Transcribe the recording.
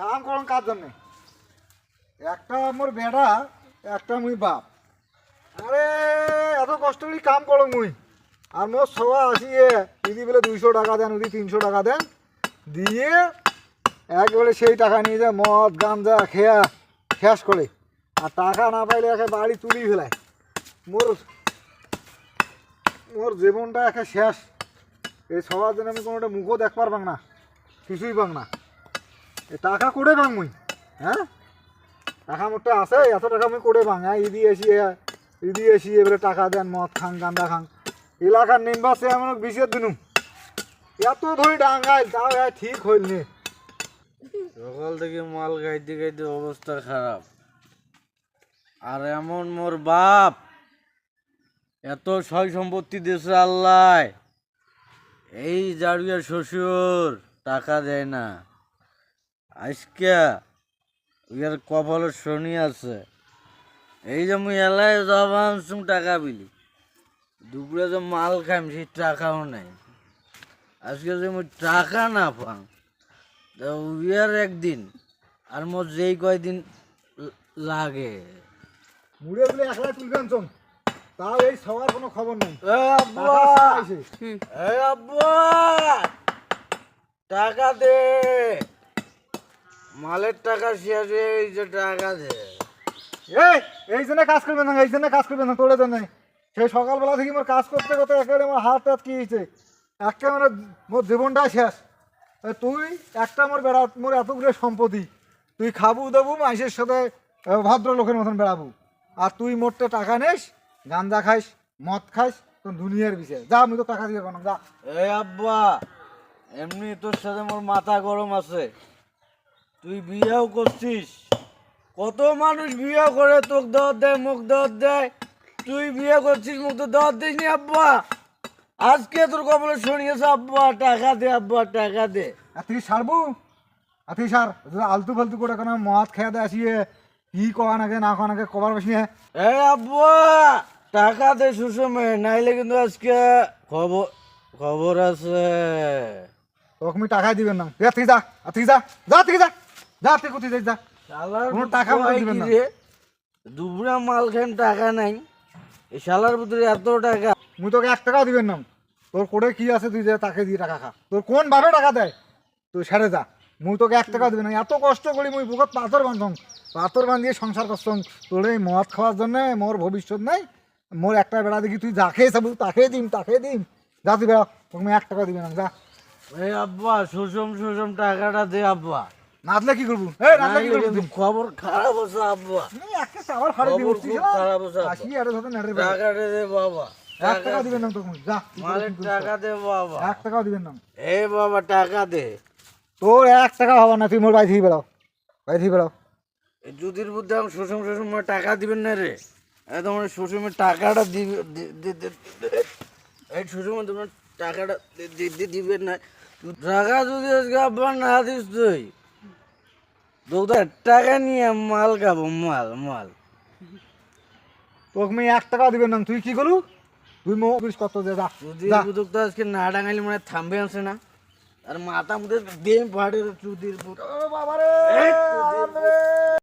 কাম করুন কার জন্যে? একটা মোর বেড়া, একটা মুই বাপ। আরে, এত কষ্ট করে কাম করো মুই। আর মোর সবা আসিয়ে দিদি বলে দুইশো টাকা দেন উদি তিনশো টাকা দেন, দিয়ে একবারে সেই টাকা নিয়ে যায়, মদ গাঞ্জা খেয়া শেষ করে। আর টাকা না পাইলে একে বাড়ি তুলি ফেলায়। মোর মোর জীবনটা একে শেষ। এই সবার জন্য আমি কোনোটা মুখও দেখ পারবাং না, কিছুই পাং না। টাকা করে পাং মুই? হ্যাঁ? টাকা মোটটা আছে, এত টাকা মুই করে পাং হ্যাঁ? ইদি এসি ইদি এসি এবারে টাকা দেন, মদ খান, গান্দা খাং এলাকার নিম্বাসে এমন বিষের দিনুম এত ধরে ডাঙ্গাইল তাও এ ঠিক হইল নে। সকাল থেকে মাল গাইতে গাইতে অবস্থা খারাপ। আর এমন মোর বাপ, এত সয় সম্পত্তি দেশে আল্লাহ। এই জাড়িয়া শ্বশুর টাকা দেয় না। আজকে ইয়ার কপালে শনি আছে। এই যে মুই এলাই জবান সুম টাকা বিলি। দুপুরে যে মাল খাইম সেই টাকাও নাই। আজকে যে মুই টাকা না পাম তা উইয়ার একদিন আর মোর যেই কয়দিন লাগে মুড়ে বলে একলা তুলবেন চম। তাও এই সবার কোনো খবর নেই। এ আব্বা! এ আব্বা! টাকা দে! মালের টাকা শেষ হয়ে এই যে টাকা দে। এই এই জন্য কাজ করবে না এই জন্য কাজ করবে না তোলে জন্য সেই সকালবেলা থেকে মোর কাজ করতে করতে একেবারে আমার হাত টাত কি হয়েছে একটা একেবারে মোর জীবনটা শেষ। তুই একটা মোর বেড়া মোর এতগুলো সম্পত্তি তুই খাবু দেবু মাইসের সাথে ভদ্রলোকের মতন বেড়াবো। আর তুই মোটটা টাকা নিস গাঞ্জা খাইস মদ খাইস তোর দুনিয়ার বিষয়। যা আমি তো টাকা দিয়ে বানাম যা। এ আব্বা এমনি তোর সাথে মোর মাথা গরম আছে। তুই বিয়েও করছিস। কত মানুষ বিয়ে করে তোকে দেওয়ার দেয় মুখ দেওয়ার দেয়। তুই বিয়ে করছিস মুখ তো দেওয়ার দিস নি আব্বা। আজকে তোর কপালে শুনিয়েছে আব্বা টাকা দে আব্বা টাকা দে। আর তুই সারবু আর তুই সার? যদি আলতু ফালতু করে কোনো মদ খেয়ে দেয় আসিয়ে কি কওয়া নাকি না কওয়া নাকি কবার বেশি এ আব্বা টাকা দে সুষমে নাইলে কিন্তু আজকে খবর খবর আছে। তোকে আমি টাকাই দিবেন না। তুই যা তুই যা যা তুই যা। যা তুই কোথায় যাই যা। শালার কোনো টাকা আমাকে দিবেন না। দুবরা মাল খান টাকা নাই। এই শালার ভিতরে এত টাকা। মুই তোকে এক টাকাও দিবেন না। তোর কোড়ে কি আছে তুই যে তাকে দিয়ে টাকা খা। তোর কোন ভাবে টাকা দেয়? তুই সেরে যা। মুই তোকে এক টাকাও দিবেন না। এত কষ্ট করি মুই বুকত পাথর বান্ধম পাথর বান্ধিয়ে সংসার করছম। তোর এই মদ খাওয়ার জন্য মোর ভবিষ্যৎ নাই। মোর একটা বেড়া দেখি তুই যাকে চাবু তাকে দিম তাকে দিম। যা তুই বেড়া তোকে এক টাকা দিবে না। যা। এই আব্বা সুষম সুষম টাকাটা দে আব্বা। নাচলে কি করব? এই নাচলে কি করব? খবর খারাপ আছে আব্বা। একটা দিয়ে খবর খারাপ আছে আব্বা। আসি আরে ধরে নেড়ে বেড়া। দে বাবা। এক টাকা দিবেন না যা মালের টাকা দে বাবা। এক দিবেন না এ বাবা টাকা দে। তোর এক টাকা হবে না তুই মোর বাড়ি থেকে বেড়াও থেকে বেড়াও যুদির বুদ্ধি টাকা দিবেন না রে। তোমার সুষমের টাকাটা দিবে এই তোমার টাকাটা দিবেন না। টাকা যদি আজকে আব্বা না দিস তুই। তোদের টাকা নিয়ে মাল খাব মাল মাল। তোকে এক টাকা দিবেন না তুই কি করু তুই মো কত দে যা বুদুক তো আজকে না ডাঙাইলে মানে থামবে আছে না। আর মাথা মুখে দেম ফাটে চুদির বাবা রে